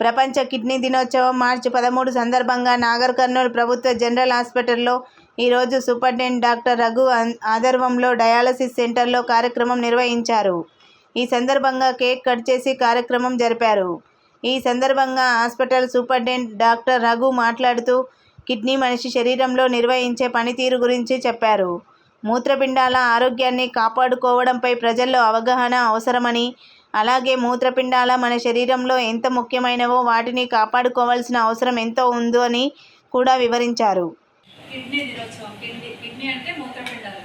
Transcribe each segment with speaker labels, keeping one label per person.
Speaker 1: ప్రపంచ కిడ్నీ దినోత్సవం మార్చి పదమూడు సందర్భంగా నాగర్ కర్నూలు ప్రభుత్వ జనరల్ హాస్పిటల్లో ఈరోజు సూపరింటెండెంట్ డాక్టర్ రఘు ఆధర్వంలో డయాలసిస్ సెంటర్లో కార్యక్రమం నిర్వహించారు. ఈ సందర్భంగా కేక్ కట్ చేసి కార్యక్రమం జరిపారు. ఈ సందర్భంగా హాస్పిటల్ సూపరింటెండెంట్ డాక్టర్ రఘు మాట్లాడుతూ కిడ్నీ మనిషి శరీరంలో నిర్వహించే పనితీరు గురించి చెప్పారు. మూత్రపిండాల ఆరోగ్యాన్ని కాపాడుకోవడంపై ప్రజల్లో అవగాహన అవసరమని అలాగే మూత్రపిండాల మన శరీరంలో ఎంత ముఖ్యమైనవో వాటిని కాపాడుకోవాల్సిన అవసరం ఎంతో ఉందో అని కూడా వివరించారు.
Speaker 2: కిడ్నీ దినోత్సవం కిడ్నీ కిడ్నీ అంటే మూత్రపిండాలు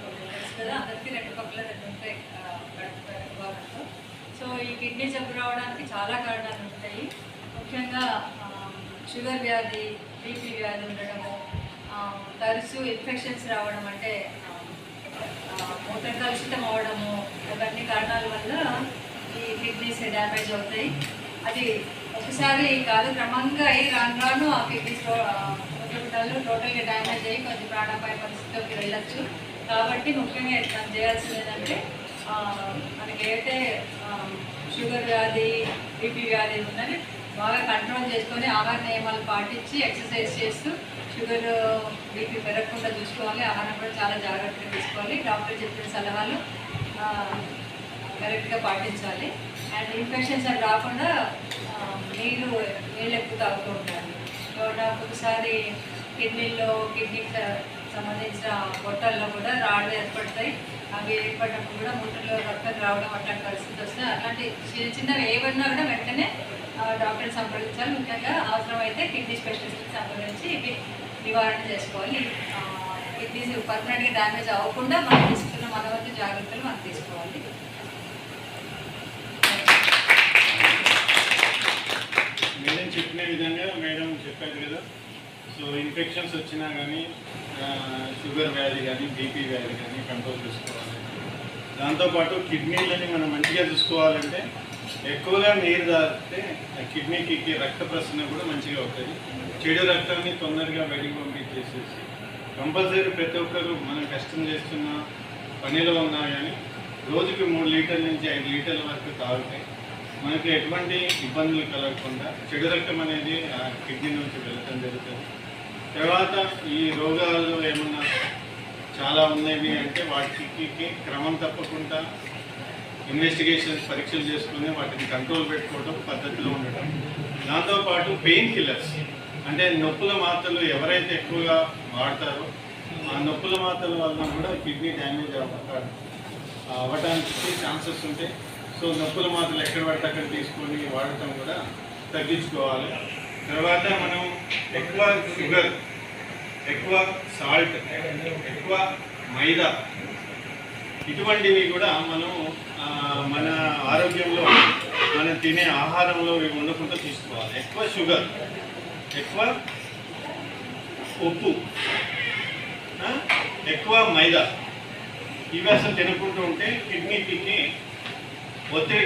Speaker 2: కదా అందరికీ రెండు పక్కల రెండు ఉంటాయి సో ఈ కిడ్నీ జబ్బు రావడానికి చాలా కారణాలు ఉంటాయి. ముఖ్యంగా షుగర్ వ్యాధి బీపీ వ్యాధి ఉండడము తరచు ఇన్ఫెక్షన్స్ రావడం అంటే ఆ, మూత్ర కలుషితం అవడము ఇవన్నీ కారణాల వల్ల ఈ కిడ్నీస్ డ్యామేజ్ అవుతాయి. అది ఒకసారి కాదు క్రమంగా అయ్యి రాను రాను ఆ కిడ్నీస్ మూత్రపిండాలు టోటల్గా డ్యామేజ్ అయ్యి కొంచెం ప్రాణాపాయ పరిస్థితిలోకి వెళ్ళొచ్చు. కాబట్టి ముఖ్యంగా మనం చేయాల్సింది ఏంటంటే మనకి ఏదైతే షుగర్ వ్యాధి బీపీ వ్యాధి ఉందని బాగా కంట్రోల్ చేసుకొని ఆహార నియమాలు పాటించి ఎక్సర్సైజ్ చేస్తూ షుగర్ బీపీ పెరగకుండా చూసుకోవాలి. ఆహారం కూడా చాలా జాగ్రత్తగా తీసుకోవాలి. డాక్టర్ చెప్పిన సలహాలు కరెక్ట్గా పాటించాలి. అండ్ ఇన్ఫెక్షన్స్ అవి రాకుండా నీళ్ళు నీళ్ళు ఎక్కువ తాగుతూ ఉండాలి. నాకు ఒకసారి కిడ్నీలో కిడ్నీకి సంబంధించిన పొట్టల్లో కూడా రాళ్ళు ఏర్పడతాయి. అవి ఏర్పడినప్పుడు కూడా ముట్టలో రక్తం రావడం అట్లాంటి పరిస్థితి వస్తే అట్లాంటి చిన్న చిన్నవి ఏమన్నా కూడా వెంటనే డాక్టర్ని సంప్రదించాలి. ముఖ్యంగా అవసరమైతే కిడ్నీ స్పెషలిస్ట్ని సంప్రదించి ఇవి నివారణ చేసుకోవాలి. కిడ్నీస్ పర్మనెంట్గా డ్యామేజ్ అవ్వకుండా మనం తీసుకున్న మనవంత జాగ్రత్తలు మనం తీసుకోవాలి
Speaker 3: మేడం చెప్పిన విధంగా మేడం చెప్పారు కదా సో ఇన్ఫెక్షన్స్ వచ్చినా కానీ షుగర్ వ్యాధి కానీ బీపీ వ్యాధి కానీ కంట్రోల్ చేసుకోవాలి. దాంతోపాటు కిడ్నీలని మనం మంచిగా చూసుకోవాలంటే ఎక్కువగా నీరు తాగితే ఆ కిడ్నీకి రక్త ప్రసరణ కూడా మంచిగా అవుతుంది. చెడు రక్తాన్ని తొందరగా బయటికి పంపించేసేసి కంపల్సరీ ప్రతి ఒక్కరు మనం కష్టం చేస్తున్న పనిలో ఉన్నా కానీ రోజుకి మూడు లీటర్ల నుంచి ఐదు లీటర్ల వరకు తాగితే మనకి ఎటువంటి ఇబ్బందులు కలగకుండా చెడు రక్తం అనేది ఆ కిడ్నీ నుంచి వెళ్ళటం జరుగుతుంది. తర్వాత ఈ రోగాలు ఏమన్నా చాలా ఉన్నవి అంటే వాటికి క్రమం తప్పకుండా ఇన్వెస్టిగేషన్స్ పరీక్షలు చేసుకుని వాటిని కంట్రోల్ పెట్టుకోవడం పద్ధతిలో ఉండటం. దాంతోపాటు పెయిన్ కిల్లర్స్ అంటే నొప్పుల మాత్రలు ఎవరైతే ఎక్కువగా వాడతారో ఆ నొప్పుల మాత్రల వలన కూడా కిడ్నీ డ్యామేజ్ అవ్వ అవ్వడానికి ఛాన్సెస్ ఉంటాయి. సో నొప్పుల మాత్రలు ఎక్కడ పడితే అక్కడ తీసుకొని వాడటం కూడా తగ్గించుకోవాలి. తర్వాత మనం ఎక్కువ షుగర్ ఎక్కువ సాల్ట్ ఎక్కువ మైదా ఇటువంటివి కూడా మనం మన ఆరోగ్యంలో మనం తినే ఆహారంలో ఇవి ఉండకుండా తీసుకోవాలి. ఎక్కువ షుగర్ ఎక్కువ ఉప్పు ఎక్కువ మైదా ఇవి అసలు తినకుంటూ ఉంటే కిడ్నీకి ఒత్తిడి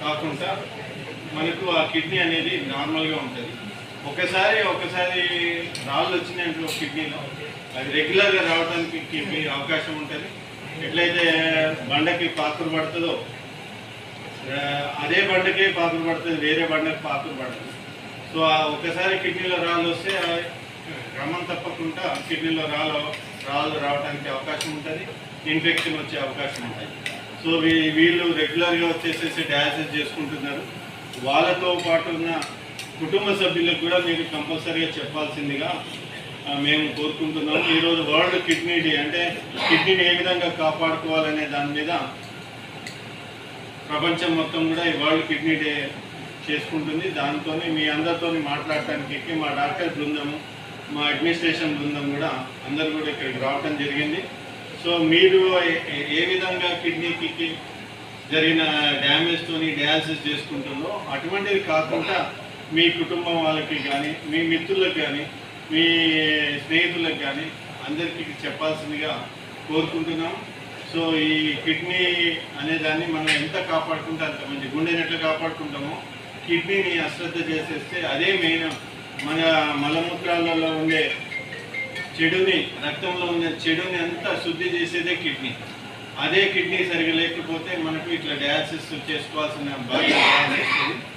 Speaker 3: కాకుండా మనకు ఆ కిడ్నీ అనేది నార్మల్గా ఉంటుంది. ఒకసారి ఒకసారి రాళ్ళు వచ్చినాయంటే కిడ్నీలో. అది రెగ్యులర్గా రావడానికి కిడ్నీ అవకాశం ఉంటుంది. ఎట్లయితే బండకి పాత్ర పడుతుందో అదే బండకే పాత్ర పడుతుంది వేరే బండకి పాత్ర పడుతుంది సో ఒకసారి కిడ్నీలో రాళ్ళు వస్తే క్రమం తప్పకుండా కిడ్నీలో రాళ్ళు రాళ్ళు రావడానికి అవకాశం ఉంటుంది. ఇన్ఫెక్షన్ వచ్చే అవకాశం ఉంటుంది. సో వీళ్ళు రెగ్యులర్గా వచ్చేసేసి డయాలసిస్ చేసుకుంటున్నారు. వాళ్ళతో పాటు ఉన్న కుటుంబ సభ్యులకు కూడా మీరు కంపల్సరీగా చెప్పాల్సిందిగా మేము కోరుకుంటున్నాము. ఈరోజు వరల్డ్ కిడ్నీ డే అంటే కిడ్నీని ఏ విధంగా కాపాడుకోవాలనే దాని మీద ప్రపంచం మొత్తం కూడా ఈ వరల్డ్ కిడ్నీ డే చేసుకుంటుంది. దాంతో మీ అందరితో మాట్లాడటానికి ఎక్కి మా డాక్టర్ బృందము మా అడ్మినిస్ట్రేషన్ బృందం కూడా అందరు కూడా ఇక్కడికి రావటం జరిగింది. సో మీరు ఏ విధంగా కిడ్నీకి జరిగిన డ్యామేజ్తోని డయాలసిస్ చేసుకుంటుందో అటువంటిది కాకుండా మీ కుటుంబం వాళ్ళకి కానీ మీ మిత్రులకు కానీ మీ స్నేహితులకు కానీ అందరికీ చెప్పాల్సిందిగా కోరుకుంటున్నాం. సో ఈ కిడ్నీ అనే దాన్ని మనం ఎంత కాపాడుకుంటే అంత మంచి గుండెని ఎట్లా కాపాడుకుంటామో కిడ్నీని అశ్రద్ధ చేసేస్తే అదే మెయిన్. మన మలమూత్రాలలో ఉండే చెడుని రక్తంలో ఉన్న చెడుని అంతా శుద్ధి చేసేదే కిడ్నీ. అదే కిడ్నీ సరిగా లేకపోతే మనకు ఇట్లా డయాలసిస్ చేసుకోవాల్సిన బాధ్యత